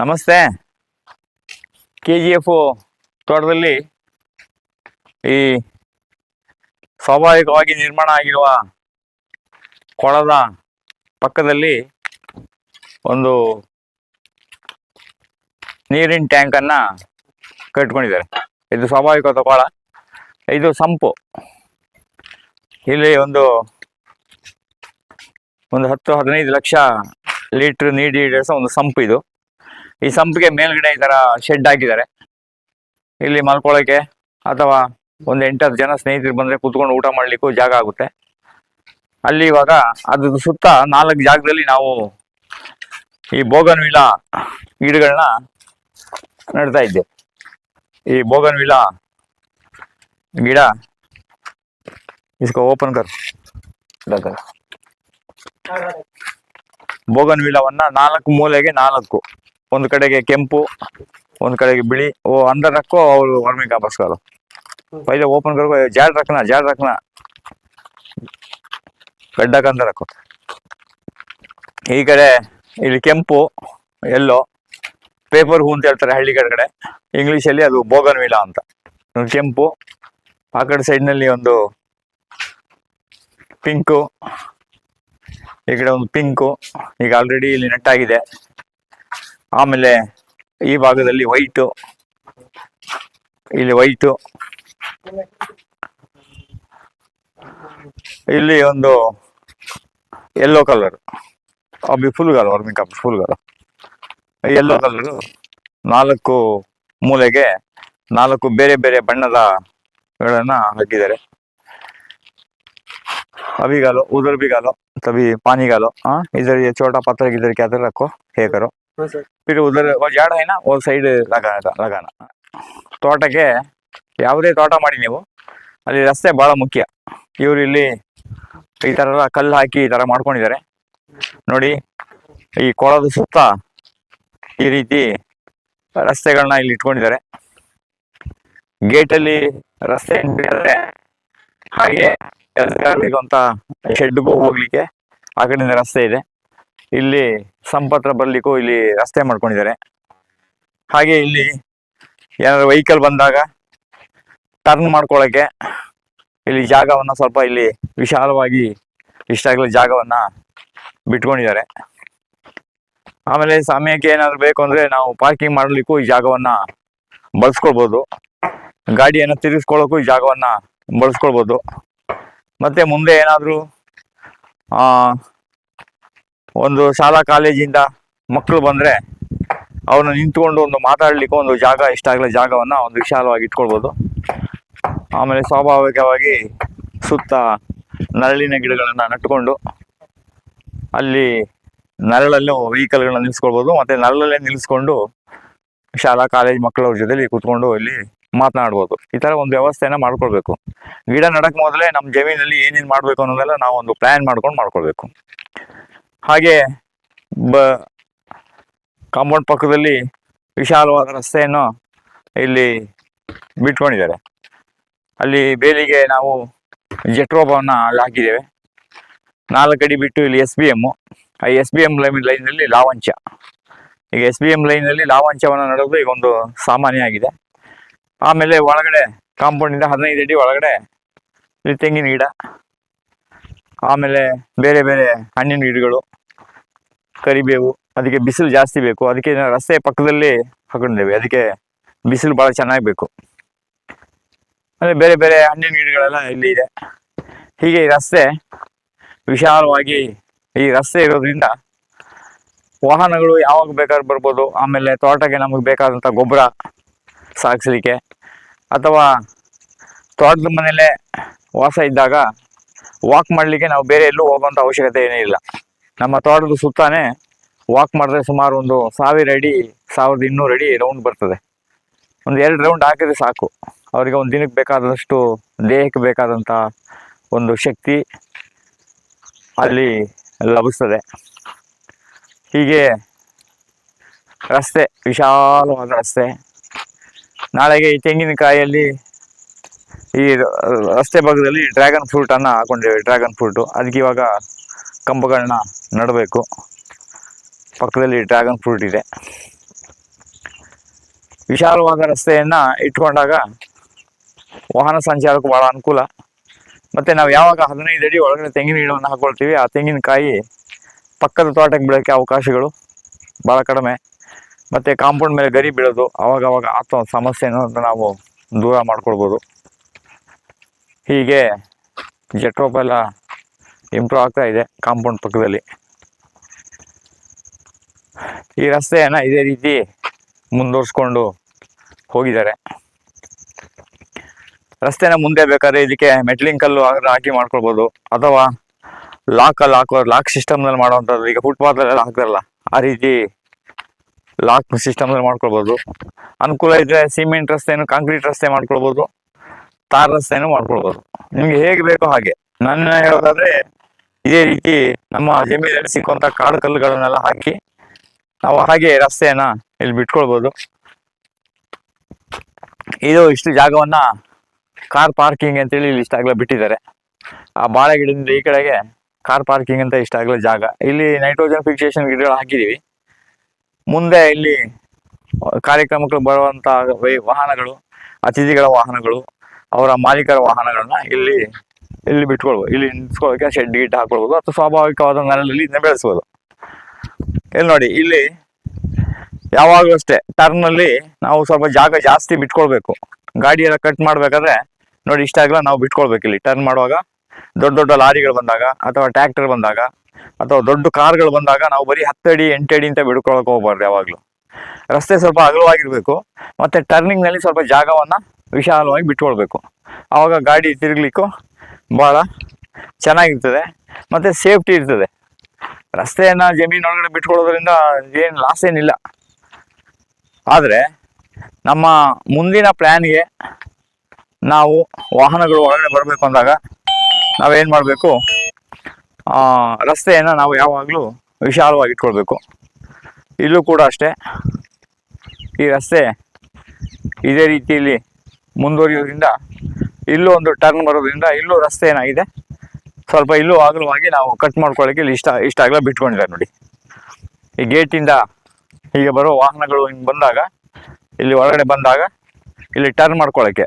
ನಮಸ್ತೆ. K G F ತೋಟದಲ್ಲಿ ಈ ಸ್ವಾಭಾವಿಕವಾಗಿ ನಿರ್ಮಾಣ ಆಗಿರುವ ಕೊಳದ ಪಕ್ಕದಲ್ಲಿ ಒಂದು ನೀರಿನ ಟ್ಯಾಂಕನ್ನು ಕಟ್ಕೊಂಡಿದ್ದಾರೆ ಇದು ಸ್ವಾಭಾವಿಕವಾದ ಕೊಳ. ಇದು ಸಂಪು. ಇಲ್ಲಿ ಒಂದು ಒಂದು ಹತ್ತು ಹದಿನೈದು ಲಕ್ಷ ಲೀಟ್ರ್ ಹಿಡಿಸೋ ಒಂದು ಸಂಪು ಇದು. ಈ ಸಂಪಿಗೆ ಮೇಲ್ಗಡೆ ಈ ತರ ಶೆಡ್ ಹಾಕಿದ್ದಾರೆ. ಇಲ್ಲಿ ಮಲ್ಕೊಳ್ಳೋಕೆ ಅಥವಾ ಒಂದು ಎಂಟತ್ತು ಜನ ಸ್ನೇಹಿತರು ಬಂದ್ರೆ ಕುತ್ಕೊಂಡು ಊಟ ಮಾಡ್ಲಿಕ್ಕೂ ಜಾಗ ಆಗುತ್ತೆ. ಅಲ್ಲಿ ಇವಾಗ ಅದ್ರ ಸುತ್ತ ನಾಲ್ಕು ಜಾಗದಲ್ಲಿ ನಾವು ಈ ಬೋಗನ್ ವಿಲಾ ಗಿಡಗಳನ್ನ ನೆಡ್ತಾ ಇದ್ದೆ ಈ ಬೋಗನ್ ವಿಲಾ ಗಿಡ ಇಸ್ಕೋ ಓಪನ್ ಕರ್. ಬೋಗನ್ ವಿಲವನ್ನ ನಾಲ್ಕು ಮೂಲೆಗೆ ನಾಲ್ಕು. ಒಂದು ಕಡೆಗೆ ಕೆಂಪು, ಒಂದು ಕಡೆಗೆ ಬಿಳಿ. ಓ ಅಂಡರ್ ರಕ್ಕು ಅವರು ವಾರ್ಮಿಂಗ್ ಕಾಪಸ್ಗಾರು ಪೈಲೆ ಓಪನ್ ಕರ್ಕೊ ಜಾಡ್ ರಕ್ನ ಜಾಡ್ ರಕ್ನ. ಗಡ್ಡ ಕಂದ ರಕ್ಕು. ಈ ಕಡೆ ಇಲ್ಲಿ ಕೆಂಪು ಎಲ್ಲೋ ಪೇಪರ್ ಹೂ ಅಂತ ಹೇಳ್ತಾರೆ ಹಳ್ಳಿ ಕಡೆ. ಇಂಗ್ಲೀಷಲ್ಲಿ ಅದು ಬೋಗನ್ ವಿಲ ಅಂತ ಕೆಂಪು, ಆ ಕಡೆ ಸೈಡ್ನಲ್ಲಿ ಒಂದು ಪಿಂಕು ಈ ಕಡೆ ಒಂದು ಪಿಂಕು ಈಗ ಆಲ್ರೆಡಿ ಇಲ್ಲಿ ನೆಟ್ಟಾಗಿದೆ ಆಮೇಲೆ ಈ ಭಾಗದಲ್ಲಿ ವೈಟು ಇಲ್ಲಿ ವೈಟು ಇಲ್ಲಿ ಒಂದು ಯೆಲ್ಲೋ ಕಲರ್ ಅಬ್ಬಿ ಕಪ್ ಫುಲ್ ಫುಲ್ಗಾಲ ಯೆಲ್ಲೋ ಕಲರ್ ನಾಲ್ಕು ಮೂಲೆಗೆ ನಾಲ್ಕು ಬೇರೆ ಬೇರೆ ಬಣ್ಣದ ಗಳನ್ನ ಹಾಕಿದ್ದಾರೆ. ಅಬಿಗಾಲು ಉದರ್ಬಿಗಾಲು ತವಿ ಪಾನಿಗಾಲು, ಆ? ಇದರ ಚೋಟ ಪತ್ರ ಇದರ ಕ್ಯಾದರ್ ಹೇಗರು पत्थर इधर क्या इधर रखो ये करो हाँ सर फिर उधर वो ಜಾಡ है ना वो ಸೈಡ್ लगाना लगाना ತೋಟಕ್ಕೆ ಯಾವುದೇ ತೋಟ ಮಾಡಿ ನೀವು ಅಲ್ಲಿ ರಸ್ತೆ ಬಹಳ ಮುಖ್ಯ ಇವರು ಇಲ್ಲಿ ಈ ತರ ಎಲ್ಲ ಕಲ್ಲು ಹಾಕಿ ಈ ತರ ಮಾಡ್ಕೊಂಡಿದ್ದಾರೆ ನೋಡಿ ಈ ಕೊಳದ ಸುತ್ತ ಈ ರೀತಿ ರಸ್ತೆಗಳನ್ನ ಇಲ್ಲಿ ಇಟ್ಕೊಂಡಿದ್ದಾರೆ ಗೇಟಲ್ಲಿ ರಸ್ತೆ entry ಆದ್ರೆ ಹಾಗೆ ಎಲ್ರಿಗೂ ಅಂತ ಶೆಡ್ಗೂ ಹೋಗ್ಲಿಕ್ಕೆ ಆ ಕಡೆಯಿಂದ ರಸ್ತೆ ಇದೆ ಇಲ್ಲಿ ಸಂಪತ್ರ ಬರ್ಲಿಕ್ಕೂ ಇಲ್ಲಿ ರಸ್ತೆ ಮಾಡ್ಕೊಂಡಿದ್ದಾರೆ. ಹಾಗೆ ಇಲ್ಲಿ ಏನಾದ್ರು ವೆಹಿಕಲ್ ಬಂದಾಗ ಟರ್ನ್ ಮಾಡ್ಕೊಳ್ಳೋಕ್ಕೆ ಇಲ್ಲಿ ಜಾಗವನ್ನ ಸ್ವಲ್ಪ ಇಲ್ಲಿ ವಿಶಾಲವಾಗಿ ಇಷ್ಟಾಗಲ ಜಾಗವನ್ನ ಬಿಟ್ಕೊಂಡಿದ್ದಾರೆ. ಆಮೇಲೆ ಸಮಯಕ್ಕೆ ಏನಾದ್ರು ಬೇಕು ಅಂದ್ರೆ ನಾವು ಪಾರ್ಕಿಂಗ್ ಮಾಡ್ಲಿಕ್ಕೂ ಈ ಜಾಗವನ್ನ ಬಳಸ್ಕೊಳ್ಬೋದು. ಗಾಡಿಯನ್ನು ತಿರುಗಿಸ್ಕೊಳ್ಳೋಕ್ಕೂ ಈ ಜಾಗವನ್ನ ಬಳಸ್ಕೊಳ್ಬೋದು. ಮತ್ತೆ ಮುಂದೆ ಏನಾದರೂ ಒಂದು ಶಾಲಾ ಕಾಲೇಜಿಂದ ಮಕ್ಕಳು ಬಂದರೆ ಅವ್ರನ್ನ ನಿಂತ್ಕೊಂಡು ಒಂದು ಮಾತಾಡಲಿಕ್ಕೆ ಒಂದು ಜಾಗ ಇಷ್ಟ ಆಗಲಿ ಜಾಗವನ್ನು ಒಂದು ವಿಶಾಲವಾಗಿ ಇಟ್ಕೊಳ್ಬೋದು. ಆಮೇಲೆ ಸ್ವಾಭಾವಿಕವಾಗಿ ಸುತ್ತ ನರಳಿನ ಗಿಡಗಳನ್ನು ನಟ್ಕೊಂಡು ಅಲ್ಲಿ ನರಳಲ್ಲೂ ವೆಹಿಕಲ್ಗಳನ್ನ ನಿಲ್ಲಿಸ್ಕೊಳ್ಬೋದು ಮತ್ತೆ ನರಳಲ್ಲೇ ನಿಲ್ಲಿಸ್ಕೊಂಡು ಶಾಲಾ, ಕಾಲೇಜ್ ಮಕ್ಕಳವ್ರ ಜೊತೆಲಿ ಕೂತ್ಕೊಂಡು ಇಲ್ಲಿ ಮಾತನಾಡ್ಬೋದು. ಈ ಥರ ಒಂದು ವ್ಯವಸ್ಥೆನ ಮಾಡ್ಕೊಳ್ಬೇಕು. ಗಿಡ ನಡಕ್ ಮೊದಲೇ ನಮ್ಮ ಜಮೀನಲ್ಲಿ ಏನೇನು ಮಾಡಬೇಕು ಅನ್ನೋದೆಲ್ಲ ನಾವು ಒಂದು ಪ್ಲಾನ್ ಮಾಡ್ಕೊಂಡು ಮಾಡ್ಕೊಳ್ಬೇಕು. ಹಾಗೆ ಬ ಕಾಂಪೌಂಡ್ ಪಕ್ಕದಲ್ಲಿ ವಿಶಾಲವಾದ ರಸ್ತೆಯನ್ನು ಇಲ್ಲಿ ಬಿಟ್ಕೊಂಡಿದ್ದಾರೆ. ಅಲ್ಲಿ ಬೇಲಿಗೆ ನಾವು ಜಟ್ರೋಬವನ್ನು ಅಲ್ಲಿ ಹಾಕಿದ್ದೇವೆ. ನಾಲ್ಕು ಅಡಿ ಬಿಟ್ಟು ಇಲ್ಲಿ ಎಸ್ ಬಿ ಎಮ್ಮು ಆ ಎಸ್ ಬಿ ಎಂ ಲೈನ್ ಲೈನಲ್ಲಿ ಲಾವಂಚ. ಈಗ ಎಸ್ ಬಿ ಎಂ ಲೈನಲ್ಲಿ ಲಾವಂಚವನ್ನು ನಡೆದು ಈಗ ಒಂದು ಸಾಮಾನ್ಯ ಆಗಿದೆ. ಆಮೇಲೆ ಒಳಗಡೆ ಕಾಂಪೌಂಡಿಂದ ಹದಿನೈದು ಅಡಿ ಒಳಗಡೆ ಇಲ್ಲಿ ತೆಂಗಿನ ಗಿಡ ಆಮೇಲೆ ಬೇರೆ ಬೇರೆ ಹಣ್ಣಿನ ಗಿಡಗಳು, ಕರಿಬೇವು, ಅದಕ್ಕೆ ಬಿಸಿಲು ಜಾಸ್ತಿ ಬೇಕು. ಅದಕ್ಕೆ ರಸ್ತೆ ಪಕ್ಕದಲ್ಲಿ ಹಾಕೊಂಡಿದ್ದೇವೆ. ಅದಕ್ಕೆ ಬಿಸಿಲು ಭಾಳ ಚೆನ್ನಾಗಿ ಬೇಕು. ಅಂದರೆ ಬೇರೆ ಬೇರೆ ಹಣ್ಣಿನ ಗಿಡಗಳೆಲ್ಲ ಇಲ್ಲಿ ಇದೆ. ಹೀಗೆ ಈ ರಸ್ತೆ ವಿಶಾಲವಾಗಿ ಈ ರಸ್ತೆ ಇರೋದ್ರಿಂದ ವಾಹನಗಳು ಯಾವಾಗ ಬೇಕಾದ್ರೂ ಬರ್ಬೋದು. ಆಮೇಲೆ ತೋಟಕ್ಕೆ ನಮಗೆ ಬೇಕಾದಂಥ ಗೊಬ್ಬರ ಸಾಗಿಸ್ಲಿಕ್ಕೆ ಅಥವಾ ತೋಟದ ಮನೇಲೆ ವಾಸ ಇದ್ದಾಗ ವಾಕ್ ಮಾಡಲಿಕ್ಕೆ ನಾವು ಬೇರೆ ಎಲ್ಲೂ ಹೋಗುವಂತ ಅವಶ್ಯಕತೆ ಏನೇ ಇಲ್ಲ. ನಮ್ಮ ತೋಟದ ಸುತ್ತಾನೆ ವಾಕ್ ಮಾಡಿದ್ರೆ ಸುಮಾರು ಒಂದು ಸಾವಿರ ಅಡಿ, ಸಾವಿರದ ಇನ್ನೂರು ಅಡಿ ರೌಂಡ್ ಬರ್ತದೆ. ಒಂದು ಎರಡು ರೌಂಡ್ ಹಾಕಿದ್ರೆ ಸಾಕು. ಅವರಿಗೆ ಒಂದು ದಿನಕ್ಕೆ ಬೇಕಾದಷ್ಟು ದೇಹಕ್ಕೆ ಬೇಕಾದಂಥ ಒಂದು ಶಕ್ತಿ ಅಲ್ಲಿ ಲಭಿಸ್ತದೆ. ಹೀಗೆ ರಸ್ತೆ, ವಿಶಾಲವಾದ ರಸ್ತೆ. ನಾಳೆಗೆ ಈ ತೆಂಗಿನಕಾಯಿಯಲ್ಲಿ ಈ ರಸ್ತೆ ಭಾಗದಲ್ಲಿ ಡ್ರ್ಯಾಗನ್ ಫ್ರೂಟನ್ನು ಹಾಕೊಂಡಿವಿ ಡ್ರ್ಯಾಗನ್ ಫ್ರೂಟು ಅದಕ್ಕೆ ಇವಾಗ ಕಂಬಗಳನ್ನ ನಡಬೇಕು. ಪಕ್ಕದಲ್ಲಿ ಡ್ರ್ಯಾಗನ್ ಫ್ರೂಟ್ ಇದೆ. ವಿಶಾಲವಾದ ರಸ್ತೆಯನ್ನ ಇಟ್ಕೊಂಡಾಗ ವಾಹನ ಸಂಚಾರಕ್ಕೂ ಬಹಳ ಅನುಕೂಲ. ಮತ್ತೆ ನಾವು ಯಾವಾಗ ಹದಿನೈದು ಅಡಿ ಒಳಗಡೆ ತೆಂಗಿನ ಗಿಡವನ್ನು ಹಾಕೊಳ್ತೀವಿ, ಆ ತೆಂಗಿನಕಾಯಿ ಪಕ್ಕದ ತೋಟಕ್ಕೆ ಬೀಳೋಕ್ಕೆ ಅವಕಾಶಗಳು ಬಹಳ ಕಡಿಮೆ. ಮತ್ತೆ ಕಾಂಪೌಂಡ್ ಮೇಲೆ ಗರಿ ಬೀಳೋದು, ಅವಾಗವಾಗ ಅವಾಗ ಆತ ಸಮಸ್ಯೆಯನ್ನು ಅಂತ ನಾವು ದೂರ ಮಾಡ್ಕೊಳ್ಬೋದು. ಹೀಗೆ ಜಟ್ರೋಪ್ ಎಲ್ಲ ಇಂಪ್ರೂವ್ ಆಗ್ತಾ ಇದೆ ಕಾಂಪೌಂಡ್ ಪಕ್ಕದಲ್ಲಿ. ಈ ರಸ್ತೆಯನ್ನು ಇದೇ ರೀತಿ ಮುಂದುವರ್ಸ್ಕೊಂಡು ಹೋಗಿದ್ದಾರೆ. ರಸ್ತೆನ ಮುಂದೆ ಬೇಕಾದ್ರೆ ಇದಕ್ಕೆ ಮೆಟ್ಲಿಂಗ್ ಕಲ್ಲು ಹಾಕಿ ಮಾಡ್ಕೊಳ್ಬೋದು. ಅಥವಾ ಲಾಕಲ್ಲಿ ಹಾಕೋ ಲಾಕ್ ಸಿಸ್ಟಮ್ನಲ್ಲಿ ಮಾಡುವಂಥದ್ದು. ಈಗ ಫುಟ್ಪಾತ್ ಎಲ್ಲ ಹಾಕ್ತಾರಲ್ಲ ಆ ರೀತಿ ಲಾಕ್ ಸಿಸ್ಟಮ್ನಲ್ಲಿ ಮಾಡ್ಕೊಳ್ಬೋದು. ಅನುಕೂಲ ಇದ್ದರೆ ಸಿಮೆಂಟ್ ರಸ್ತೆನು ಕಾಂಕ್ರೀಟ್ ರಸ್ತೆ ಮಾಡ್ಕೊಳ್ಬೋದು. ತಾರ್ ರಸ್ತೆಯನ್ನು ಮಾಡ್ಕೊಳ್ಬೋದು. ನಿಮ್ಗೆ ಹೇಗೆ ಬೇಕೋ ಹಾಗೆ. ನನ್ನ ಹೇಳೋದಾದ್ರೆ, ಇದೇ ರೀತಿ ನಮ್ಮ ಜಮೀನಲ್ಲಿ ಸಿಕ್ಕುವಂತ ಕಾಡು ಕಲ್ಲುಗಳನ್ನೆಲ್ಲ ಹಾಕಿ, ನಾವು ಹಾಗೆ ರಸ್ತೆಯನ್ನ ಇಲ್ಲಿ ಬಿಟ್ಕೊಳ್ಬೋದು. ಇದು ಇಷ್ಟು ಜಾಗವನ್ನ ಕಾರ್ ಪಾರ್ಕಿಂಗ್ ಅಂತೇಳಿ ಇಲ್ಲಿ ಇಷ್ಟಾಗ್ಲೇ ಬಿಟ್ಟಿದ್ದಾರೆ. ಆ ಬಾಳೆ ಗಿಡದಿಂದ ಈ ಕಡೆಗೆ ಕಾರ್ ಪಾರ್ಕಿಂಗ್ ಅಂತ ಇಷ್ಟಾಗ್ಲೇ ಜಾಗ. ಇಲ್ಲಿ ನೈಟ್ರೋಜನ್ ಫಿಕ್ಸೇಷನ್ ಗಿಡಗಳು ಹಾಕಿದೀವಿ. ಮುಂದೆ ಇಲ್ಲಿ ಕಾರ್ಯಕ್ರಮಕ್ಕೆ ಬರುವಂತಹ ವಾಹನಗಳು, ಅತಿಥಿಗಳ ವಾಹನಗಳು ಅವರ ಮಾಲೀಕರ ವಾಹನಗಳನ್ನ ಇಲ್ಲಿ ಇಲ್ಲಿ ಬಿಟ್ಕೊಳ್ಬೋದು. ಇಲ್ಲಿ ನಿಲ್ಸ್ಕೊಳ್ಳೋಕೆ ಶೆಡ್ ಗಿಟ್ ಹಾಕೊಳ್ಬೋದು ಅಥವಾ ಸ್ವಾಭಾವಿಕವಾದ ನೆಲದಲ್ಲಿ ಇದನ್ನ ಬೆಳೆಸ್ಬೋದು. ಇಲ್ಲಿ ನೋಡಿ, ಇಲ್ಲಿ ಯಾವಾಗಲೂ ಅಷ್ಟೇ ಟರ್ನ್ ಅಲ್ಲಿ ನಾವು ಸ್ವಲ್ಪ ಜಾಗ ಜಾಸ್ತಿ ಬಿಟ್ಕೊಳ್ಬೇಕು. ಗಾಡಿ ಎಲ್ಲ ಕಟ್ ಮಾಡ್ಬೇಕಾದ್ರೆ ನೋಡಿ ಇಷ್ಟ ಆಗಲ್ಲ ನಾವು ಬಿಟ್ಕೊಳ್ಬೇಕು ಇಲ್ಲಿ. ಟರ್ನ್ ಮಾಡುವಾಗ ದೊಡ್ಡ ದೊಡ್ಡ ಲಾರಿಗಳು ಬಂದಾಗ ಅಥವಾ ಟ್ರ್ಯಾಕ್ಟರ್ ಬಂದಾಗ ಅಥವಾ ದೊಡ್ಡ ಕಾರ್ಗಳು ಬಂದಾಗ ನಾವು ಬರೀ ಹತ್ತಡಿ, ಎಂಟಡಿ ಅಂತ ಬಿಡ್ಕೊಳಕ್ ಹೋಗ್ಬಾರ್ದು ಯಾವಾಗ್ಲೂ. ರಸ್ತೆ ಸ್ವಲ್ಪ ಅಗಲವಾಗಿರ್ಬೇಕು. ಮತ್ತೆ ಟರ್ನಿಂಗ್ನಲ್ಲಿ ಸ್ವಲ್ಪ ಜಾಗವನ್ನ ವಿಶಾಲವಾಗಿ ಬಿಟ್ಕೊಳ್ಬೇಕು ಆವಾಗ ಗಾಡಿ ತಿರುಗ್ಲಿಕ್ಕೂ ಭಾಳ ಚೆನ್ನಾಗಿರ್ತದೆ. ಮತ್ತು ಸೇಫ್ಟಿ ಇರ್ತದೆ. ರಸ್ತೆಯನ್ನು ಜಮೀನೊಳಗಡೆ ಬಿಟ್ಕೊಳ್ಳೋದ್ರಿಂದ ಏನು ಲಾಸ್ ಏನಿಲ್ಲ. ಆದರೆ ನಮ್ಮ ಮುಂದಿನ ಪ್ಲ್ಯಾನ್ಗೆ ನಾವು ವಾಹನಗಳು ಒಳಗಡೆ ಬರಬೇಕು ಅಂದಾಗ ನಾವೇನು ಮಾಡಬೇಕು? ರಸ್ತೆಯನ್ನು ನಾವು ಯಾವಾಗಲೂ ವಿಶಾಲವಾಗಿ ಇಟ್ಕೊಳ್ಬೇಕು. ಇಲ್ಲೂ ಕೂಡ ಅಷ್ಟೇ ಈ ರಸ್ತೆ ಇದೇ ರೀತಿಯಲ್ಲಿ ಮುಂದುವರಿಯೋದ್ರಿಂದ ಇಲ್ಲೂ ಒಂದು ಟರ್ನ್ ಬರೋದ್ರಿಂದ ಇಲ್ಲೂ ರಸ್ತೆ ಏನಾಗಿದೆ? ಸ್ವಲ್ಪ ಇಲ್ಲೂ ಆಗಲವಾಗಿ ನಾವು ಕಟ್ ಮಾಡ್ಕೊಳ್ಳೋಕೆ ಇಲ್ಲಿ ಇಷ್ಟ ಇಷ್ಟ ಆಗಲ ಬಿಟ್ಕೊಂಡಿದ್ದಾರೆ ನೋಡಿ. ಈ ಗೇಟಿಂದ ಹೀಗೆ ಬರೋ ವಾಹನಗಳು ಹಿಂಗೆ ಬಂದಾಗ, ಇಲ್ಲಿ ಒಳಗಡೆ ಬಂದಾಗ ಇಲ್ಲಿ ಟರ್ನ್ ಮಾಡ್ಕೊಳ್ಳೋಕ್ಕೆ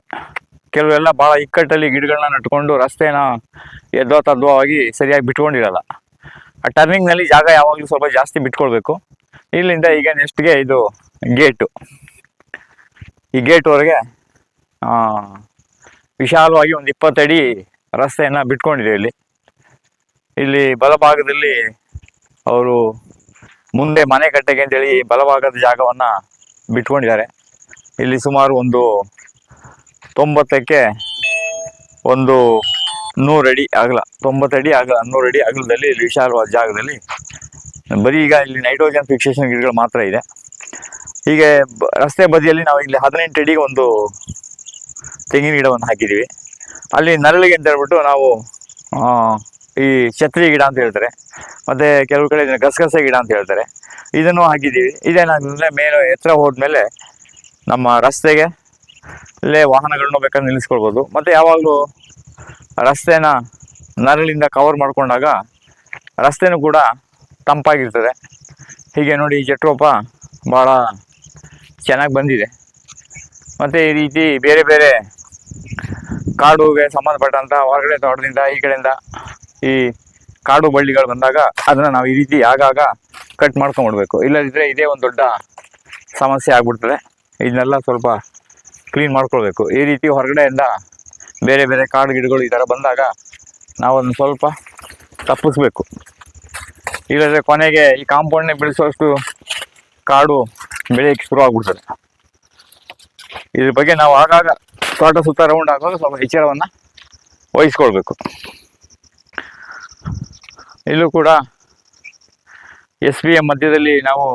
ಕೆಲವೆಲ್ಲ ಭಾಳ ಇಕ್ಕಟ್ಟಲ್ಲಿ ಗಿಡಗಳನ್ನ ನಟ್ಕೊಂಡು ರಸ್ತೆನ ಎದ್ದೋ ತದ್ವಾಗಿ ಸರಿಯಾಗಿ ಬಿಟ್ಕೊಂಡಿರಲ್ಲ. ಆ ಟರ್ನಿಂಗ್ನಲ್ಲಿ ಜಾಗ ಯಾವಾಗಲೂ ಸ್ವಲ್ಪ ಜಾಸ್ತಿ ಬಿಟ್ಕೊಳ್ಬೇಕು. ಇಲ್ಲಿಂದ ಈಗ ನೆಕ್ಸ್ಟ್ಗೆ ಇದು ಗೇಟು ಈ ಗೇಟ್ವರೆಗೆ ವಿಶಾಲವಾಗಿ ಒಂದು ಇಪ್ಪತ್ತಡಿ ರಸ್ತೆಯನ್ನು ಬಿಟ್ಕೊಂಡಿದೆ ಇಲ್ಲಿ. ಇಲ್ಲಿ ಬಲಭಾಗದಲ್ಲಿ ಅವರು ಮುಂದೆ ಮನೆ ಕಟ್ಟೆಗೆ ಅಂತೇಳಿ ಬಲಭಾಗದ ಜಾಗವನ್ನು ಬಿಟ್ಕೊಂಡಿದ್ದಾರೆ. ಇಲ್ಲಿ ಸುಮಾರು ಒಂದು ತೊಂಬತ್ತಕ್ಕೆ ಒಂದು ನೂರಡಿ ಅಗಲ, ತೊಂಬತ್ತಡಿ ಅಗಲ, ನೂರಡಿ ಅಗಲದಲ್ಲಿ ಇಲ್ಲಿ ವಿಶಾಲವಾದ ಜಾಗದಲ್ಲಿ ಬರೀ ಈಗ ಇಲ್ಲಿ ನೈಟ್ರೋಜನ್ ಫಿಕ್ಸೇಷನ್ ಗಿಡಗಳು ಮಾತ್ರ ಇದೆ. ಹೀಗೆ ರಸ್ತೆ ಬದಿಯಲ್ಲಿ ನಾವು ಇಲ್ಲಿ ಹದಿನೆಂಟು ಅಡಿಗೆ ಒಂದು ತೆಂಗಿನ ಗಿಡವನ್ನು ಹಾಕಿದ್ದೀವಿ. ಅಲ್ಲಿ ನರಳಿಗೆ ಅಂತ ಹೇಳ್ಬಿಟ್ಟು ನಾವು ಈ ಛತ್ರಿ ಗಿಡ ಅಂತ ಹೇಳ್ತಾರೆ. ಮತ್ತೆ ಕೆಲವು ಕಡೆ ಇದನ್ನು ಗಸಗಸೆ ಗಿಡ ಅಂತ ಹೇಳ್ತಾರೆ. ಇದನ್ನು ಹಾಕಿದ್ದೀವಿ. ಇದೇನಾಗ್ತದೆ ಮೇಲೆ ಎತ್ತರ ಹೋದ್ಮೇಲೆ ನಮ್ಮ ರಸ್ತೆಗೆ ಇಲ್ಲೇ ವಾಹನಗಳನ್ನ ಬೇಕಾದ್ರೆ ನಿಲ್ಲಿಸ್ಕೊಳ್ಬೋದು. ಮತ್ತೆ ಯಾವಾಗಲೂ ರಸ್ತೆನ ನರಳಿಂದ ಕವರ್ ಮಾಡಿಕೊಂಡಾಗ ರಸ್ತೆನೂ ಕೂಡ ತಂಪಾಗಿರ್ತದೆ. ಹೀಗೆ ನೋಡಿ ಈ ಜಟ್ರೋಪ ಭಾಳ ಚೆನ್ನಾಗಿ ಬಂದಿದೆ. ಮತ್ತು ಈ ರೀತಿ ಬೇರೆ ಬೇರೆ ಕಾಡುಗೆ ಸಂಬಂಧಪಟ್ಟಂತ ಹೊರಗಡೆ ತೋಟದಿಂದ ಈ ಕಡೆಯಿಂದ ಈ ಕಾಡು ಬಳ್ಳಿಗಳು ಬಂದಾಗ ಅದನ್ನ ನಾವು ಈ ರೀತಿ ಆಗಾಗ ಕಟ್ ಮಾಡ್ಕೊಂಡ್ಬಿಡ್ಬೇಕು. ಇಲ್ಲದಿದ್ರೆ ಇದೇ ಒಂದು ದೊಡ್ಡ ಸಮಸ್ಯೆ ಆಗ್ಬಿಡ್ತದೆ. ಇದನ್ನೆಲ್ಲ ಸ್ವಲ್ಪ ಕ್ಲೀನ್ ಮಾಡ್ಕೊಳ್ಬೇಕು. ಈ ರೀತಿ ಹೊರಗಡೆಯಿಂದ ಬೇರೆ ಬೇರೆ ಕಾಡು ಗಿಡಗಳು ಈ ಥರ ಬಂದಾಗ ನಾವು ಅದನ್ನ ಸ್ವಲ್ಪ ತಪ್ಪಿಸ್ಬೇಕು. ಇಲ್ಲದ್ರೆ ಕೊನೆಗೆ ಈ ಕಾಂಪೌಂಡ್ನೇ ಬೆಳೆಸುವಷ್ಟು ಕಾಡು ಬೆಳೆಯಕ್ಕೆ ಶುರು ಆಗ್ಬಿಡ್ತದೆ. ಇದ್ರ ಬಗ್ಗೆ ನಾವು ಆಗಾಗ ತೋಟ ಸುತ್ತ ರೌಂಡ್ ಹಾಕುವಾಗ ಸ್ವಲ್ಪ ಎಚ್ಚರವನ್ನು ವಹಿಸ್ಕೊಳ್ಬೇಕು. ಇಲ್ಲೂ ಕೂಡ ಎಸ್ ಬಿ ಎಂ ಮಧ್ಯದಲ್ಲಿ ನಾವು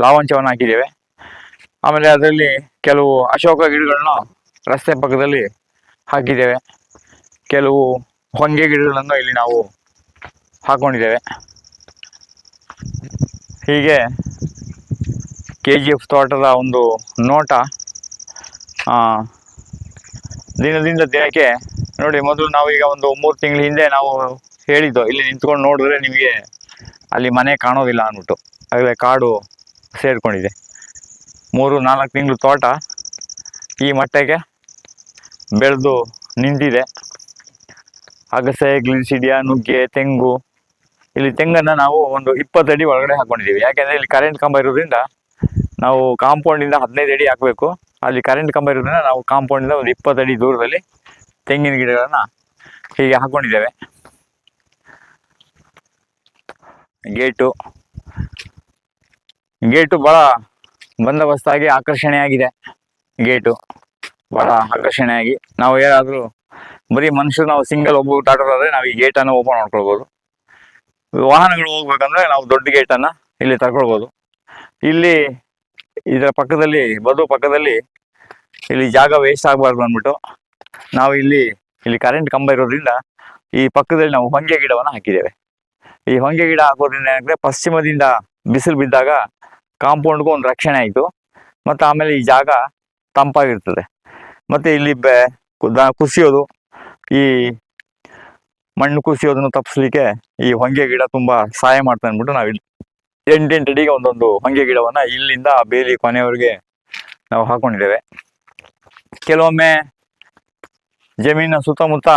ಲಾವಂಚವನ್ನು ಹಾಕಿದ್ದೇವೆ. ಆಮೇಲೆ ಅದರಲ್ಲಿ ಕೆಲವು ಅಶೋಕ ಗಿಡಗಳನ್ನ ರಸ್ತೆ ಪಕ್ಕದಲ್ಲಿ ಹಾಕಿದ್ದೇವೆ. ಕೆಲವು ಹೊಂಗೆ ಗಿಡಗಳನ್ನು ಇಲ್ಲಿ ನಾವು ಹಾಕೊಂಡಿದ್ದೇವೆ. ಹೀಗೆ ಕೆ ಜಿ ಎಫ್ ತೋಟದ ಒಂದು ನೋಟ ದಿನದಿಂದ ದಿನಕ್ಕೆ ನೋಡಿ, ಮೊದಲು ನಾವು ಈಗ ಒಂದು ಮೂರು ತಿಂಗಳ ಹಿಂದೆ ನಾವು ಹೇಳಿದ್ದು, ಇಲ್ಲಿ ನಿಂತ್ಕೊಂಡು ನೋಡಿದ್ರೆ ನಿಮಗೆ ಅಲ್ಲಿ ಮನೆ ಕಾಣೋದಿಲ್ಲ ಅಂದ್ಬಿಟ್ಟು. ಆಗಲೇ ಕಾಡು ಸೇರಿಕೊಂಡಿದೆ. ಮೂರು, ನಾಲ್ಕು ತಿಂಗಳು ತೋಟ ಈ ಮಟ್ಟಕ್ಕೆ ಬೆಳೆದು ನಿಂತಿದೆ. ಅಗಸೆ, ಗ್ಲಿನ್ಸಿಡಿಯಾ, ನುಗ್ಗೆ, ತೆಂಗು, ಇಲ್ಲಿ ತೆಂಗನ್ನು ನಾವು ಒಂದು ಇಪ್ಪತ್ತಡಿ ಒಳಗಡೆ ಹಾಕ್ಕೊಂಡಿದ್ದೀವಿ ಯಾಕೆಂದರೆ ಇಲ್ಲಿ ಕರೆಂಟ್ ಕಂಬ ಇರೋದ್ರಿಂದ ನಾವು ಕಾಂಪೌಂಡಿಂದ ಹದಿನೈದು ಅಡಿ ಹಾಕಬೇಕು. ಅಲ್ಲಿ ಕರೆಂಟ್ ಕಂಬ ಇರೋದ್ರಿಂದ ನಾವು ಕಾಂಪೌಂಡಿಂದ ಒಂದು ಇಪ್ಪತ್ತಡಿ ದೂರದಲ್ಲಿ ತೆಂಗಿನ ಗಿಡಗಳನ್ನು ಹೀಗೆ ಹಾಕೊಂಡಿದ್ದೇವೆ. ಗೇಟು. ಗೇಟು ಭಾಳ ಬಂದೋಬಸ್ತಾಗಿ ಆಕರ್ಷಣೆಯಾಗಿದೆ. ಗೇಟು ಬಹಳ ಆಕರ್ಷಣೆಯಾಗಿ. ನಾವು ಏನಾದರೂ ಬರೀ ಮನುಷ್ಯರು, ನಾವು ಸಿಂಗಲ್ ಒಬ್ಬ ಟಾಟೋದಾದ್ರೆ ನಾವು ಈ ಗೇಟನ್ನು ಓಪನ್ ಮಾಡ್ಕೊಳ್ಬೋದು. ವಾಹನಗಳು ಹೋಗ್ಬೇಕಂದ್ರೆ ನಾವು ದೊಡ್ಡ ಗೇಟನ್ನು ಇಲ್ಲಿ ತಗೊಳ್ಬೋದು ಇಲ್ಲಿ ಇದರ ಪಕ್ಕದಲ್ಲಿ ಬದು ಪಕ್ಕದಲ್ಲಿ ಇಲ್ಲಿ ಜಾಗ ವೇಸ್ಟ್ ಆಗಬಾರ್ದು ಅಂದ್ಬಿಟ್ಟು ನಾವು ಇಲ್ಲಿ ಇಲ್ಲಿ ಕರೆಂಟ್ ಕಂಬ ಇರೋದ್ರಿಂದ ಈ ಪಕ್ಕದಲ್ಲಿ ನಾವು ಹೊಂಗೆ ಗಿಡವನ್ನು ಹಾಕಿದ್ದೇವೆ. ಈ ಹೊಂಗೆ ಗಿಡ ಹಾಕೋದ್ರಿಂದ ಏನಾಗ್ತದೆ ಪಶ್ಚಿಮದಿಂದ ಬಿಸಿಲು ಬಿದ್ದಾಗ ಕಾಂಪೌಂಡ್ಗೂ ಒಂದು ರಕ್ಷಣೆ ಆಯಿತು. ಮತ್ತು ಆಮೇಲೆ ಈ ಜಾಗ ತಂಪಾಗಿರ್ತದೆ. ಮತ್ತು ಇಲ್ಲಿ ಬೆ ಕುಸಿಯೋದು, ಈ ಮಣ್ಣು ಕುಸಿಯೋದನ್ನು ತಪ್ಪಿಸ್ಲಿಕ್ಕೆ ಈ ಹೊಂಗೆ ಗಿಡ ತುಂಬಾ ಸಹಾಯ ಮಾಡ್ತಾ ಅಂದ್ಬಿಟ್ಟು ಇಲ್ಲಿ ಎಂಟೆಂಟು ಅಡಿಗೆ ಒಂದೊಂದು ಹೊಂಗೆ ಗಿಡವನ್ನ ಇಲ್ಲಿಂದ ಬೇಲಿ ಕೊನೆಯವರೆಗೆ ನಾವು ಹಾಕೊಂಡಿದ್ದೇವೆ. ಕೆಲವೊಮ್ಮೆ ಜಮೀನಿನ ಸುತ್ತಮುತ್ತ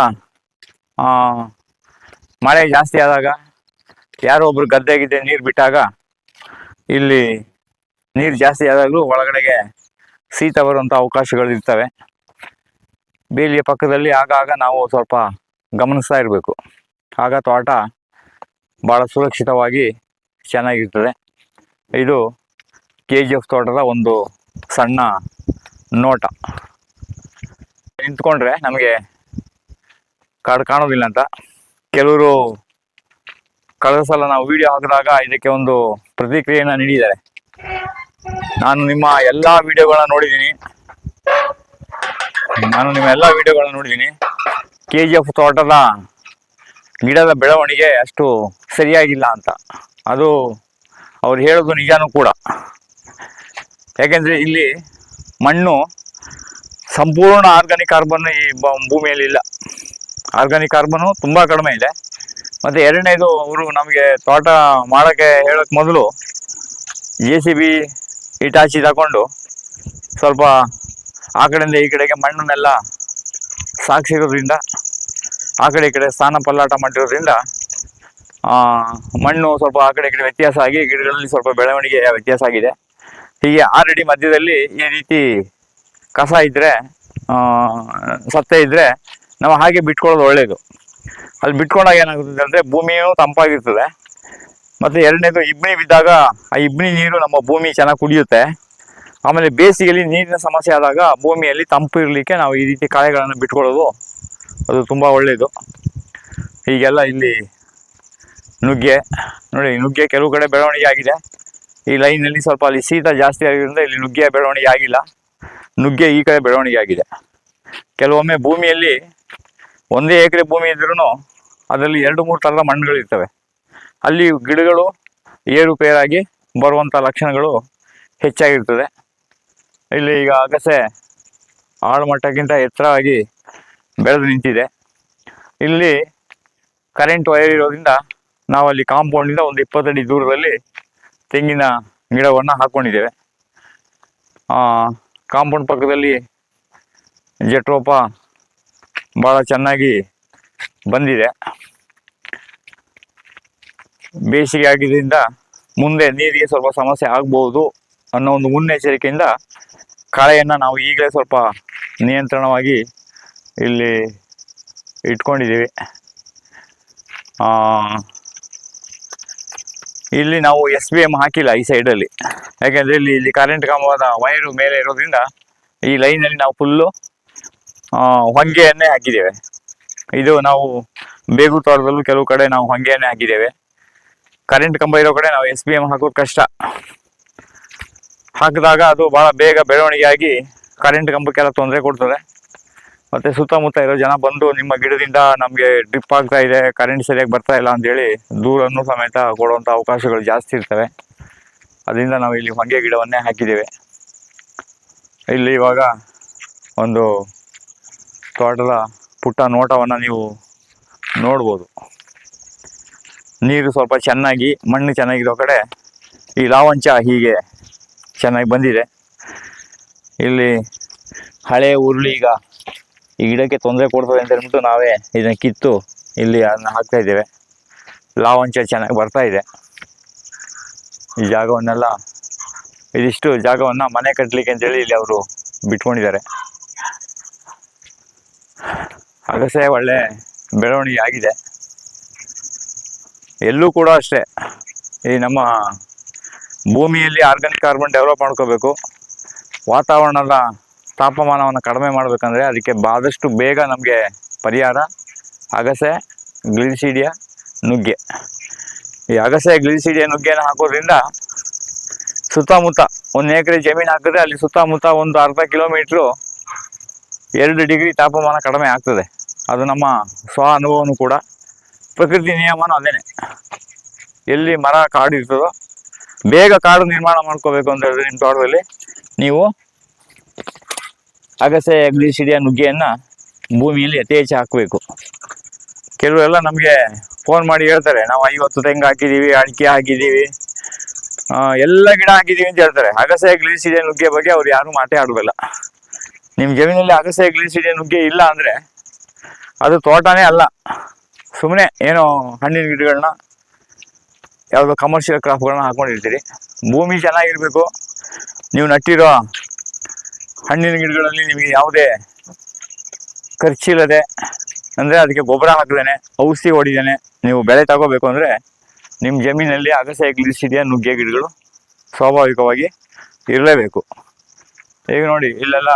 ಮಳೆ ಜಾಸ್ತಿ ಆದಾಗ ಯಾರೋ ಒಬ್ರು ಗದ್ದೆ ಗಿದ್ದೆ ನೀರು ಬಿಟ್ಟಾಗ ಇಲ್ಲಿ ನೀರು ಜಾಸ್ತಿ ಆದಾಗಲೂ ಒಳಗಡೆಗೆ ಶೀತ ಬರುವಂಥ ಅವಕಾಶಗಳು ಇರ್ತವೆ ಬೇಲಿಯ ಪಕ್ಕದಲ್ಲಿ ಆಗಾಗ ನಾವು ಸ್ವಲ್ಪ ಗಮನಿಸ್ತಾ ಇರಬೇಕು. ಆಗ ತೋಟ ಭಾಳ ಸುರಕ್ಷಿತವಾಗಿ ಚೆನ್ನಾಗಿರ್ತದೆ. ಇದು ಕೆ ಜಿ ಎಫ್ ತೋಟದ ಒಂದು ಸಣ್ಣ ನೋಟ. ನಿಂತ್ಕೊಂಡ್ರೆ ನಮಗೆ ಕಾಡು ಕಾಣೋದಿಲ್ಲ ಅಂತ. ಕೆಲವರು ಕಳೆದ ಸಲ ನಾವು ವಿಡಿಯೋ ಹಾಕಿದಾಗ ಇದಕ್ಕೆ ಒಂದು ಪ್ರತಿಕ್ರಿಯೆಯನ್ನು ನೀಡಿದ್ದಾರೆ. ನಾನು ನಿಮ್ಮ ಎಲ್ಲ ವಿಡಿಯೋಗಳನ್ನ ನೋಡಿದ್ದೀನಿ. ನಾನು ನಿಮ್ಮ ಎಲ್ಲ ವಿಡಿಯೋಗಳನ್ನ ನೋಡಿದ್ದೀನಿ. ಕೆ ಜಿ ಎಫ್ ತೋಟದ ಗಿಡದ ಬೆಳವಣಿಗೆ ಅಷ್ಟು ಸರಿಯಾಗಿಲ್ಲ ಅಂತ. ಅದು ಅವ್ರು ಹೇಳೋದು ನಿಜಾನೂ ಕೂಡ. ಯಾಕೆಂದರೆ ಇಲ್ಲಿ ಮಣ್ಣು ಸಂಪೂರ್ಣ ಆರ್ಗಾನಿಕ್ ಕಾರ್ಬನ್ ಈ ಭೂಮಿಯಲ್ಲಿ ಇಲ್ಲ ಆರ್ಗಾನಿಕ್ ಕಾರ್ಬನು ತುಂಬ ಕಡಿಮೆ ಇದೆ. ಮತ್ತು ಎರಡನೇದು ಅವರು ನಮಗೆ ತೋಟ ಮಾಡೋಕ್ಕೆ ಹೇಳೋಕ್ಕೆ ಮೊದಲು ಜೆ ಸಿ ಬಿ ಇಟಾಚಿ ತಗೊಂಡು ಸ್ವಲ್ಪ ಆ ಕಡೆಯಿಂದ ಈ ಕಡೆಗೆ ಮಣ್ಣನ್ನೆಲ್ಲ ಸಾಗಿಸಿರೋದ್ರಿಂದ ಆ ಕಡೆ ಈ ಕಡೆ ಸ್ಥಾನ ಪಲ್ಲಾಟ ಮಾಡಿರೋದ್ರಿಂದ ಮಣ್ಣು ಸ್ವಲ್ಪ ಆ ಕಡೆ ಕಡೆ ವ್ಯತ್ಯಾಸ ಆಗಿ ಗಿಡಗಳಲ್ಲಿ ಸ್ವಲ್ಪ ಬೆಳವಣಿಗೆ ವ್ಯತ್ಯಾಸ ಆಗಿದೆ. ಹೀಗೆ ಆಲ್ರೆಡಿ ಮಧ್ಯದಲ್ಲಿ ಈ ರೀತಿ ಕಸ ಇದ್ದರೆ ಸತ್ತೆ ಇದ್ದರೆ ನಾವು ಹಾಗೆ ಬಿಟ್ಕೊಳ್ಳೋದು ಒಳ್ಳೆಯದು ಅಲ್ಲಿ ಬಿಟ್ಕೊಂಡಾಗ ಏನಾಗುತ್ತದೆ ಅಂದರೆ ಭೂಮಿಯು ತಂಪಾಗಿರ್ತದೆ. ಮತ್ತು ಎರಡನೇದು ಇಬ್ಬನಿ ಬಿದ್ದಾಗ ಆ ಇಬ್ಬನಿ ನೀರು ನಮ್ಮ ಭೂಮಿ ಚೆನ್ನಾಗಿ ಕುಡಿಯುತ್ತೆ. ಆಮೇಲೆ ಬೇಸಿಗೆಯಲ್ಲಿ ನೀರಿನ ಸಮಸ್ಯೆ ಆದಾಗ ಭೂಮಿಯಲ್ಲಿ ತಂಪು ಇರಲಿಕ್ಕೆ ನಾವು ಈ ರೀತಿ ಕಾಯಗಳನ್ನು ಬಿಟ್ಕೊಳ್ಳೋದು ಅದು ತುಂಬ ಒಳ್ಳೆಯದು ಹೀಗೆಲ್ಲ ಇಲ್ಲಿ ನುಗ್ಗೆ. ನೋಡಿ, ನುಗ್ಗೆ ಕೆಲವು ಕಡೆ ಬೆಳವಣಿಗೆ ಆಗಿದೆ. ಈ ಲೈನಲ್ಲಿ ಸ್ವಲ್ಪ ಅಲ್ಲಿ ಶೀತ ಜಾಸ್ತಿ ಆಗಿರೋದ್ರಿಂದ ಇಲ್ಲಿ ನುಗ್ಗೆ ಬೆಳವಣಿಗೆ ಆಗಿಲ್ಲ. ನುಗ್ಗೆ ಈ ಕಡೆ ಬೆಳವಣಿಗೆ ಆಗಿದೆ. ಕೆಲವೊಮ್ಮೆ ಭೂಮಿಯಲ್ಲಿ ಒಂದೇ ಎಕರೆ ಭೂಮಿ ಇದ್ರೂ ಅದರಲ್ಲಿ ಎರಡು ಮೂರು ಥರದ ಮಣ್ಣುಗಳಿರ್ತವೆ ಅಲ್ಲಿ ಗಿಡಗಳು ಏರುಪೇರಾಗಿ ಬರುವಂಥ ಲಕ್ಷಣಗಳು ಹೆಚ್ಚಾಗಿರ್ತದೆ. ಇಲ್ಲಿ ಈಗ ಅಗಸೆ ಆಳುಮಟ್ಟಕ್ಕಿಂತ ಎತ್ತರವಾಗಿ ಬೆಳೆದು ನಿಂತಿದೆ. ಇಲ್ಲಿ ಕರೆಂಟ್ ವೈರ್ ಇರೋದ್ರಿಂದ ನಾವು ಅಲ್ಲಿ ಕಾಂಪೌಂಡಿಂದ ಒಂದು ಇಪ್ಪತ್ತಡಿ ದೂರದಲ್ಲಿ ತೆಂಗಿನ ಗಿಡವನ್ನು ಹಾಕ್ಕೊಂಡಿದ್ದೇವೆ ಕಾಂಪೌಂಡ್ ಪಕ್ಕದಲ್ಲಿ ಜಟ್ರೋಪ ಭಾಳ ಚೆನ್ನಾಗಿ ಬಂದಿದೆ. ಬೇಸಿಗೆ ಆಗಿದ್ದರಿಂದ ಮುಂದೆ ನೀರಿಗೆ ಸ್ವಲ್ಪ ಸಮಸ್ಯೆ ಆಗ್ಬೋದು ಅನ್ನೋ ಒಂದು ಮುನ್ನೆಚ್ಚರಿಕೆಯಿಂದ ಕಳೆಯನ್ನು ನಾವು ಈಗಲೇ ಸ್ವಲ್ಪ ನಿಯಂತ್ರಣವಾಗಿ ಇಲ್ಲಿ ಇಟ್ಕೊಂಡಿದ್ದೀವಿ. ಆ, ಇಲ್ಲಿ ನಾವು ಎಸ್ ಬಿ ಎಂ ಹಾಕಿಲ್ಲ ಈ ಸೈಡಲ್ಲಿ ಯಾಕೆಂದರೆ ಇಲ್ಲಿ ಇಲ್ಲಿ ಕರೆಂಟ್ ಕಂಬದ ವೈರು ಮೇಲೆ ಇರೋದ್ರಿಂದ ಈ ಲೈನಲ್ಲಿ ನಾವು ಫುಲ್ಲು ಹೊಂಗೆಯನ್ನೇ ಹಾಕಿದ್ದೇವೆ. ಇದು ನಾವು ಬೇಗು ತೋಟದಲ್ಲೂ ಕೆಲವು ಕಡೆ ನಾವು ಹೊಂಗೆಯನ್ನೇ ಹಾಕಿದ್ದೇವೆ. ಕರೆಂಟ್ ಕಂಬ ಇರೋ ಕಡೆ ನಾವು ಎಸ್ ಬಿ ಎಂ ಹಾಕೋದು ಕಷ್ಟ. ಹಾಕಿದಾಗ ಅದು ಭಾಳ ಬೇಗ ಬೆಳವಣಿಗೆ ಆಗಿ ಕರೆಂಟ್ ಕಂಬಕ್ಕೆಲ್ಲ ತೊಂದರೆ ಕೊಡ್ತದೆ. ಮತ್ತೆ ಸುತ್ತಮುತ್ತ ಇರೋ ಜನ ಬಂದು ನಿಮ್ಮ ಗಿಡದಿಂದ ನಮಗೆ ಡ್ರಿಪ್ ಆಗ್ತಾ ಇದೆ ಕರೆಂಟ್ ಸರಿಯಾಗಿ ಬರ್ತಾ ಇಲ್ಲ ಅಂತೇಳಿ ದೂರನ್ನು ಸಮೇತ ಕೊಡುವಂಥ ಅವಕಾಶಗಳು ಜಾಸ್ತಿ ಇರ್ತವೆ. ಅದರಿಂದ ನಾವು ಇಲ್ಲಿ ಹೊಂಗೆ ಗಿಡವನ್ನೇ ಹಾಕಿದ್ದೇವೆ. ಇಲ್ಲಿ ಇವಾಗ ಒಂದು ತೋಟದ ಪುಟ್ಟ ನೋಟವನ್ನು ನೀವು ನೋಡ್ಬೋದು. ನೀರು ಸ್ವಲ್ಪ ಚೆನ್ನಾಗಿ, ಮಣ್ಣು ಚೆನ್ನಾಗಿರೋ ಕಡೆ ಈ ಲಾವಂಚ ಹೀಗೆ ಚೆನ್ನಾಗಿ ಬಂದಿದೆ. ಇಲ್ಲಿ ಹಳೆ, ಉರುಳಿ ಈಗ ಈ ಗಿಡಕ್ಕೆ ತೊಂದರೆ ಕೊಡ್ತದೆ ಅಂತ ಹೇಳ್ಬಿಟ್ಟು ನಾವೇ ಇದನ್ನ ಕಿತ್ತು ಇಲ್ಲಿ ಅದನ್ನ ಹಾಕ್ತಾ ಇದ್ದೇವೆ. ಲಾವಂಚ ಚೆನ್ನಾಗಿ ಬರ್ತಾ ಇದೆ. ಈ ಜಾಗವನ್ನೆಲ್ಲ ಇದಿಷ್ಟು ಜಾಗವನ್ನ ಮನೆ ಕಟ್ಟಲಿಕ್ಕೆ ಅಂತೇಳಿ ಇಲ್ಲಿ ಅವರು ಬಿಟ್ಕೊಂಡಿದ್ದಾರೆ. ಅಗಸೆ ಒಳ್ಳೆ ಬೆಳವಣಿಗೆ ಆಗಿದೆ. ಎಲ್ಲೂ ಕೂಡ ಅಷ್ಟೇ ಈ ನಮ್ಮ ಭೂಮಿಯಲ್ಲಿ ಆರ್ಗಾನಿಕ್ ಕಾರ್ಬನ್ ಡೆವಲಪ್ ಮಾಡ್ಕೋಬೇಕು. ವಾತಾವರಣದ ತಾಪಮಾನವನ್ನು ಕಡಿಮೆ ಮಾಡಬೇಕಂದ್ರೆ ಅದಕ್ಕೆ ಆದಷ್ಟು ಬೇಗ ನಮಗೆ ಪರಿಹಾರ, ಅಗಸೆ, ಗ್ಲಿಸಿಡಿಯ ನುಗ್ಗೆ. ಈ ಅಗಸೆ, ಗ್ಲಿಸಿಡಿಯ ನುಗ್ಗೆನ ಹಾಕೋದ್ರಿಂದ ಸುತ್ತಮುತ್ತ ಒಂದು ಎಕರೆ ಜಮೀನು ಹಾಕಿದ್ರೆ ಅಲ್ಲಿ ಸುತ್ತಮುತ್ತ ಒಂದು ಅರ್ಧ ಕಿಲೋಮೀಟ್ರು ಎರಡು ಡಿಗ್ರಿ ತಾಪಮಾನ ಕಡಿಮೆ ಆಗ್ತದೆ. ಅದು ನಮ್ಮ ಸ್ವ ಅನುಭವನೂ ಕೂಡ. ಪ್ರಕೃತಿ ನಿಯಮನೂ ಅದೇನೆ. ಎಲ್ಲಿ ಮರ ಕಾಡು ಇರ್ತದೋ ಬೇಗ ಕಾಡು ನಿರ್ಮಾಣ ಮಾಡ್ಕೋಬೇಕು ಅಂತ ಹೇಳಿದ್ರೆ ನಿಮ್ಮ ತೋಟದಲ್ಲಿ ನೀವು ಅಗಸೆ ಗ್ಲಿಸಿಡಿಯ ನುಗ್ಗೆಯನ್ನ ಭೂಮಿಯಲ್ಲಿ ಹೆಚ್ಚು ಹಾಕಬೇಕು. ಕೆಲವರೆಲ್ಲ ನಮಗೆ ಫೋನ್ ಮಾಡಿ ಹೇಳ್ತಾರೆ, ನಾವು ಐವತ್ತು ತೆಂಗು ಹಾಕಿದ್ದೀವಿ ಅಡಿಕೆ ಹಾಕಿದ್ದೀವಿ ಎಲ್ಲ ಗಿಡ ಹಾಕಿದ್ದೀವಿ ಅಂತ ಹೇಳ್ತಾರೆ. ಅಗಸೆ ಗ್ಲಿಸಿಡಿಯ ನುಗ್ಗೆ ಬಗ್ಗೆ ಅವ್ರು ಯಾರು ಮಾತೇ ಆಡೋದಿಲ್ಲ. ನಿಮ್ಮ ಜಮೀನಲ್ಲಿ ಅಗಸೆ ಗ್ಲಿಸಿಡಿಯ ನುಗ್ಗೆ ಇಲ್ಲ ಅಂದರೆ ಅದು ತೋಟನೇ ಅಲ್ಲ. ಸುಮ್ಮನೆ ಏನೋ ಹಣ್ಣಿನ ಗಿಡಗಳನ್ನ ಯಾವುದೋ ಕಮರ್ಷಿಯಲ್ ಕ್ರಾಪ್ಗಳನ್ನ ಹಾಕೊಂಡಿರ್ತೀರಿ. ಭೂಮಿ ಚೆನ್ನಾಗಿರ್ಬೇಕು. ನೀವು ನಟ್ಟಿರೋ ಹಣ್ಣಿನ ಗಿಡಗಳಲ್ಲಿ ನಿಮಗೆ ಯಾವುದೇ ಖರ್ಚಿಲ್ಲದೆ, ಅಂದರೆ ಅದಕ್ಕೆ ಗೊಬ್ಬರ ಹಾಕದೇನೆ, ಔಷಧಿ ಹೊಡಿದೇನೆ ನೀವು ಬೆಳೆ ತಗೋಬೇಕು ಅಂದರೆ ನಿಮ್ಮ ಜಮೀನಲ್ಲಿ ಅಗಸೆ ಗ್ಲಿಸಿಡಿಯ ನುಗ್ಗೆ ಗಿಡಗಳು ಸ್ವಾಭಾವಿಕವಾಗಿ ಇರಲೇಬೇಕು. ಈಗ ನೋಡಿ, ಇಲ್ಲೆಲ್ಲ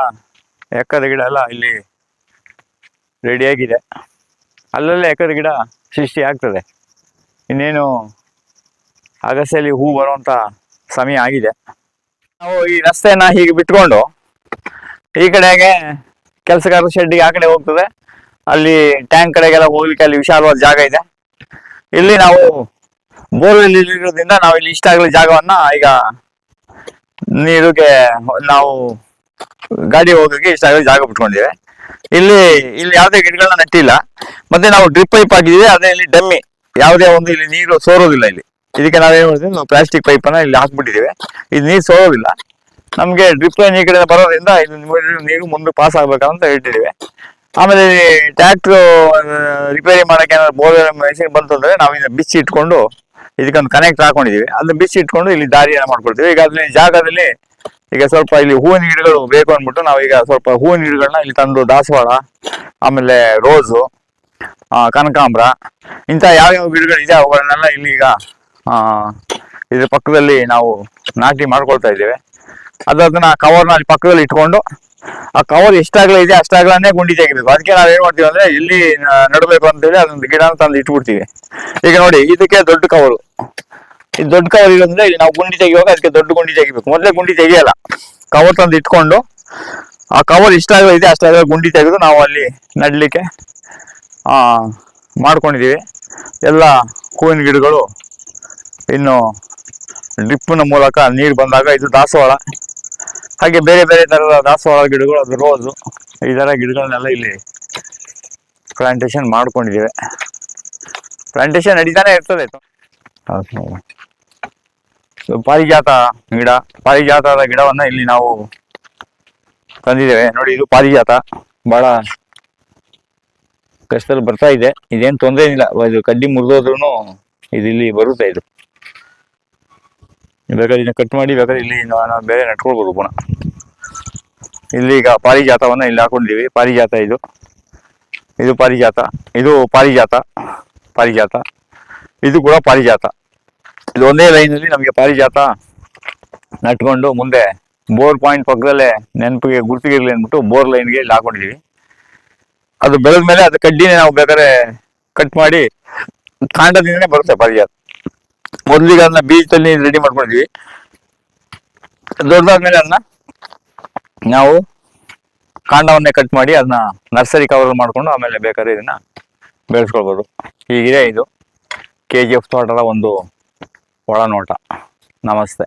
ಎಕ್ಕದ ಗಿಡ ಎಲ್ಲ ಇಲ್ಲಿ ರೆಡಿಯಾಗಿದೆ ಅಲ್ಲಲ್ಲೇ ಎಕ್ಕದ ಗಿಡ ಸೃಷ್ಟಿ ಆಗ್ತದೆ. ಇನ್ನೇನು ಅಗಸೆಯಲ್ಲಿ ಹೂ ಬರುವಂಥ ಸಮಯ ಆಗಿದೆ. ನಾವು ಈ ರಸ್ತೆಯನ್ನು ಹೀಗೆ ಬಿಟ್ಕೊಂಡು ಈ ಕಡೆಗೆ ಕೆಲಸಗಾರ ಶೆಡ್ಡಿಗೆ ಆ ಕಡೆ ಹೋಗ್ತದೆ. ಅಲ್ಲಿ ಟ್ಯಾಂಕ್ ಕಡೆಗೆಲ್ಲ ಹೋಗ್ಲಿಕ್ಕೆ ಅಲ್ಲಿ ವಿಶಾಲವಾದ ಜಾಗ ಇದೆ. ಇಲ್ಲಿ ನಾವು ಬೋರ್ವೆಲ್ ಇರೋದ್ರಿಂದ ನಾವು ಇಲ್ಲಿ ಇಷ್ಟ ಆಗಲಿ ಜಾಗವನ್ನ ಈಗ ನೀರಿಗೆ ನಾವು ಗಾಡಿ ಹೋಗಕ್ಕೆ ಇಷ್ಟ ಆಗಲಿ ಜಾಗ ಬಿಟ್ಕೊಂಡಿದ್ದೇವೆ. ಇಲ್ಲಿ ಇಲ್ಲಿ ಯಾವುದೇ ಗಿಡಗಳನ್ನ ನೆಟ್ಟಿಲ್ಲ. ಮತ್ತೆ ನಾವು ಡ್ರಿಪ್ ಪೈಪ್ ಹಾಕಿದೀವಿ ಅದೇ ಇಲ್ಲಿ ಡಮ್ಮಿ. ಯಾವುದೇ ಒಂದು ಇಲ್ಲಿ ನೀರು ಸೋರೋದಿಲ್ಲ ಇಲ್ಲಿ. ಇದಕ್ಕೆ ನಾವೇನ್ ಮಾಡಿದ್ವಿ ನಾವು ಪ್ಲಾಸ್ಟಿಕ್ ಪೈಪ್ ಅನ್ನ ಇಲ್ಲಿ ಹಾಕ್ಬಿಟ್ಟಿದ್ದೀವಿ. ಇದು ನೀರು ಸೋರೋದಿಲ್ಲ. ನಮ್ಗೆ ಡ್ರಿಪ್ ಲೈನ್ ಈ ಕಡೆ ಬರೋದ್ರಿಂದ ನೀರು- ಮುಂದೆ ಪಾಸ್ ಆಗ್ಬೇಕಂತ ಹೇಳ್ತಿದೀವಿ. ಆಮೇಲೆ ಟ್ಯಾಕ್ಟ್ರು ರಿಪೇರಿ ಮಾಡಕ್ಕೆ ಏನಾದ್ರು ಬೋರ್ವೆಲ್ ಮೆಷಿನ್ ಬಂತು ಅಂದ್ರೆ ನಾವು ಬಿಚ್ಚಿ ಇಟ್ಕೊಂಡು ಇದಕ್ಕೊಂದು ಕನೆಕ್ಟ್ ಹಾಕೊಂಡಿದೀವಿ. ಅದನ್ನ ಬಿಚ್ಚಿ ಇಟ್ಕೊಂಡು ಇಲ್ಲಿ ದಾರಿಯನ್ನು ಮಾಡ್ಕೊಳ್ತೀವಿ ಈಗ ಅದ್ರಲ್ಲಿ ಜಾಗದಲ್ಲಿ ಈಗ ಸ್ವಲ್ಪ ಇಲ್ಲಿ ಹೂವಿನ ಗಿಡಗಳು ಬೇಕು ಅಂದ್ಬಿಟ್ಟು ನಾವು ಈಗ ಸ್ವಲ್ಪ ಹೂವಿನ ಗಿಡಗಳನ್ನ ಇಲ್ಲಿ ತಂದು ದಾಸವಾಳ, ಆಮೇಲೆ ರೋಸು ಕನಕಾಂಬ್ರ, ಇಂಥ ಯಾವ್ಯಾವ ಗಿಡಗಳಿದೆ ಅವುಗಳನ್ನೆಲ್ಲ ಇಲ್ಲಿ ಈಗ ಇದ್ರ ಪಕ್ಕದಲ್ಲಿ ನಾವು ನಾಟಿ ಮಾಡ್ಕೊಳ್ತಾ ಇದ್ದೇವೆ. ಅದನ್ನ ಕವರ್ನ ಅಲ್ಲಿ ಪಕ್ಕದಲ್ಲಿ ಇಟ್ಕೊಂಡು, ಆ ಕವರ್ ಎಷ್ಟಾಗಲ ಇದೆ ಅಷ್ಟಾಗಲನೇ ಗುಂಡಿ ತೆಗಿಬೇಕು ಅದಕ್ಕೆ ನಾವು ಏನ್ ಮಾಡ್ತೀವಿ ಅಂದ್ರೆ ಇಲ್ಲಿ ನಡಬೇಕು ಅಂತ ಅಂತೇಳಿ ಅದೊಂದು ಗಿಡ ತಂದು ಇಟ್ಬಿಡ್ತೀವಿ. ಈಗ ನೋಡಿ, ಇದಕ್ಕೆ ದೊಡ್ಡ ಕವರು ಇದು ದೊಡ್ಡ ಕವರ್ ಇರೋದ್ರಿಂದ ಇಲ್ಲಿ ನಾವು ಗುಂಡಿ ತೆಗಿಯುವಾಗ ಅದಕ್ಕೆ ದೊಡ್ಡ ಗುಂಡಿ ತೆಗಿಬೇಕು. ಮೊದಲೇ ಗುಂಡಿ ತೆಗಿಯಲ್ಲ. ಕವರ್ ತಂದು ಇಟ್ಕೊಂಡು, ಆ ಕವರ್ ಇಷ್ಟಾಗಲ ಇದೆ ಅಷ್ಟಾಗಲ ಗುಂಡಿ ತೆಗೆದು ನಾವು ಅಲ್ಲಿ ನಡ್ಲಿಕ್ಕೆ, ಆ, ಮಾಡ್ಕೊಂಡಿದೀವಿ. ಎಲ್ಲ ಹೂವಿನ ಗಿಡಗಳು, ಇನ್ನು ಡ್ರಿಪ್ನ ಮೂಲಕ ನೀರು ಬಂದಾಗ ಇದು ದಾಸವಾಳ. ಹಾಗೆ ಬೇರೆ ಬೇರೆ ತರದ ದಾಸವಾಳ ಗಿಡಗಳು, ಅದು ರೋಸು ಈ ತರ ಗಿಡಗಳನ್ನೆಲ್ಲ ಇಲ್ಲಿ ಪ್ಲಾಂಟೇಶನ್ ಮಾಡ್ಕೊಂಡಿದ್ದೀವಿ. ಪ್ಲಾಂಟೇಶನ್ ನಡೀತಾನೆ ಇರ್ತದೆ. ಪಾರಿಜಾತ ಗಿಡ, ಪಾರಿಜಾತದ ಗಿಡವನ್ನ ಇಲ್ಲಿ ನಾವು ತಂದಿದ್ದೇವೆ. ನೋಡಿ, ಇದು ಪಾರಿಜಾತ. ಬಹಳ ಕಷ್ಟದಲ್ಲಿ ಬರ್ತಾ ಇದೆ. ಇದೇನು ತೊಂದರೆ ಇಲ್ಲ ಇದು ಕಡ್ಡಿ ಮುರಿದೋದ್ರೂ ಇದು ಇಲ್ಲಿ ಬರುತ್ತೆ ಇದು. ಬೇಕಾದ್ರೆ ಇನ್ನು ಕಟ್ ಮಾಡಿ, ಬೇಕಾದ್ರೆ ಇಲ್ಲಿ ನಾವು ಬೇರೆ ನಟ್ಕೊಳ್ಬೋದು ಪುನಃ. ಇಲ್ಲಿ ಈಗ ಪಾರಿಜಾತವನ್ನು ಇಲ್ಲಿ ಹಾಕೊಂಡಿದ್ದೀವಿ. ಪಾರಿಜಾತ ಇದು. ಇದು ಪಾರಿಜಾತ. ಇದು ಪಾರಿಜಾತ. ಪಾರಿಜಾತ. ಇದು ಕೂಡ ಪಾರಿಜಾತ. ಇದು ಒಂದೇ ಲೈನಲ್ಲಿ ನಮಗೆ ಪಾರಿಜಾತ ನಟ್ಕೊಂಡು ಮುಂದೆ ಬೋರ್ ಪಾಯಿಂಟ್ ಪಕ್ಕದಲ್ಲೇ ನೆನಪಿಗೆ ಗುರುತಿಗಿರಲಿ ಅಂದ್ಬಿಟ್ಟು ಬೋರ್ ಲೈನ್ಗೆ ಇಲ್ಲಿ ಹಾಕೊಂಡಿದ್ದೀವಿ. ಅದು ಬೆಳೆದ ಮೇಲೆ ಅದು ಕಡ್ಡಿನೇ ನಾವು ಬೇಕಾದ್ರೆ ಕಟ್ ಮಾಡಿ ಕಾಂಡದಿಂದನೇ ಬರುತ್ತೆ ಪಾರಿಜಾತ. ಮೊದಲಿಗೆ ಅದನ್ನ ಬೀಜದಲ್ಲಿ ರೆಡಿ ಮಾಡ್ಕೊಂಡಿದ್ವಿ. ದೊಡ್ಡದಾದ್ಮೇಲೆ ಅದನ್ನ ನಾವು ಕಾಂಡವನ್ನೇ ಕಟ್ ಮಾಡಿ ಅದನ್ನ ನರ್ಸರಿ ಕವರ್ ಮಾಡ್ಕೊಂಡು ಆಮೇಲೆ ಬೇಕಾದ್ರೆ ಇದನ್ನ ಬೆಳೆಸ್ಕೊಳ್ಬೋದು. ಹೀಗಿದೆ ಇದು ಕೆ ಜಿ ಎಫ್ ತೋಟದ ಒಂದು ಒಳನೋಟ. ನಮಸ್ತೆ.